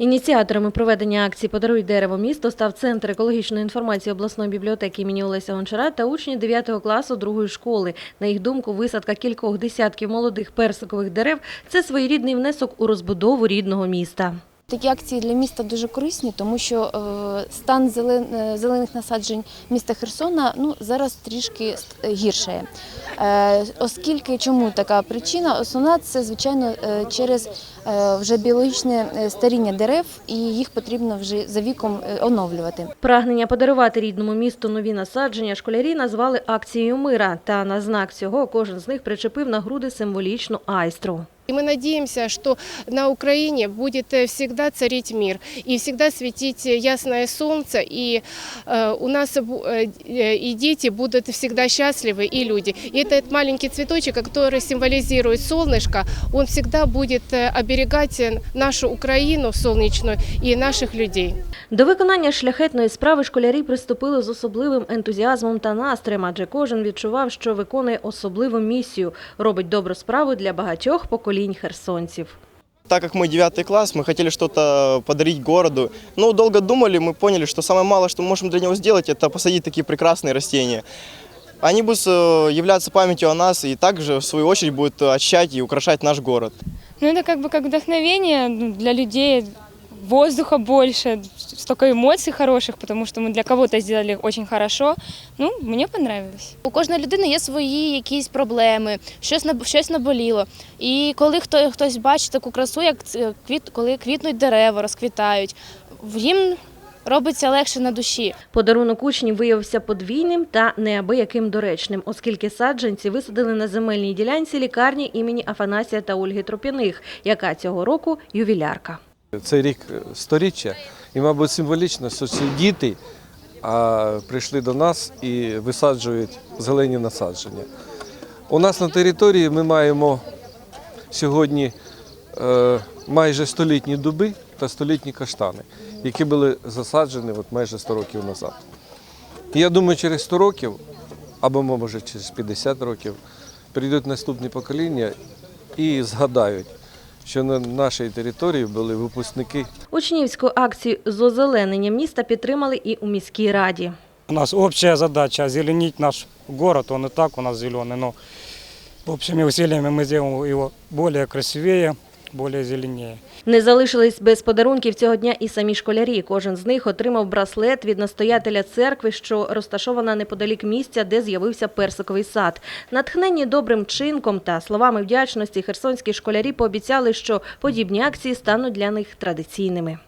Ініціаторами проведення акції «Подаруй дерево місто» став Центр екологічної інформації обласної бібліотеки імені Олеся Гончара та учні 9 класу другої школи. На їх думку, висадка кількох десятків молодих персикових дерев – це своєрідний внесок у розбудову рідного міста. Такі акції для міста дуже корисні, тому що е, стан е, зелених насаджень міста Херсона ну, зараз трішки ст- гіршає. Е, Оскільки чому така причина? Основна це, звичайно, е, через е, вже біологічне е, старіння дерев, і їх потрібно вже за віком е, оновлювати. Прагнення подарувати рідному місту нові насадження школярі назвали акцією мира. Та на знак цього кожен з них причепив на груди символічну айстру. И мы надеемся, что на Украине будет э, всегда царить мир и всегда светить ясное солнце, и э, у нас бу- э, э, и дети будут всегда счастливы, и люди. И этот маленький цветочек, который символизирует солнышко, он всегда будет э, оберегать э, нашу Украину солнечную и наших людей. До виконання шляхетної справи школярі приступили з особливим ентузіазмом та настроєм, адже кожен відчував, що виконує особливу місію, робить добру справу для багатьох поколінь Херсонців. Так как мы девятый класс, мы хотели что-то подарить городу. Но долго думали, мы поняли, что самое малое, что мы можем для него сделать, это посадить такие прекрасные растения. Они будут э, являться памятью о нас и также, в свою очередь, будут очищать и украшать наш город. Ну, это как бы как вдохновение ну, для людей, воздуха больше, столько эмоций хороших, потому что мы для кого-то сделали очень хорошо. Ну, мне понравилось. У кожної людини є свої якісь проблеми, щось наб- щось наболіло. І коли хто хтось бачить таку красу, як ц- квіт, коли квітнуть дерева, розквітають, їм робиться легше на душі. Подарунок учнів виявився подвійним та неабияким доречним, оскільки саджанці висадили на земельній ділянці лікарні імені Афанасія та Ольги Тропяних, яка цього року ювілярка. Цей рік сторіччя, і, мабуть, символічно, що ці діти прийшли до нас і висаджують зелені насадження. У нас на території ми маємо сьогодні е, майже столітні дуби та столітні каштани, які були засаджені от майже 100 років назад. Я думаю, через 100 років, або може через 50 років, прийдуть наступні покоління і згадають, що на нашій території були випускники. Учнівську акцію з озеленення міста підтримали і у міській раді. У нас общая задача озеленить наш город, он и так у нас зеленый, но общими усилиями мы сделаем его более красивее, более зеленіє. Не залишились без подарунків цього дня і самі школярі. Кожен з них отримав браслет від настоятеля церкви, що розташована неподалік місця, де з'явився персиковий сад. Натхнені добрим чинком та словами вдячності херсонські школярі пообіцяли, що подібні акції стануть для них традиційними.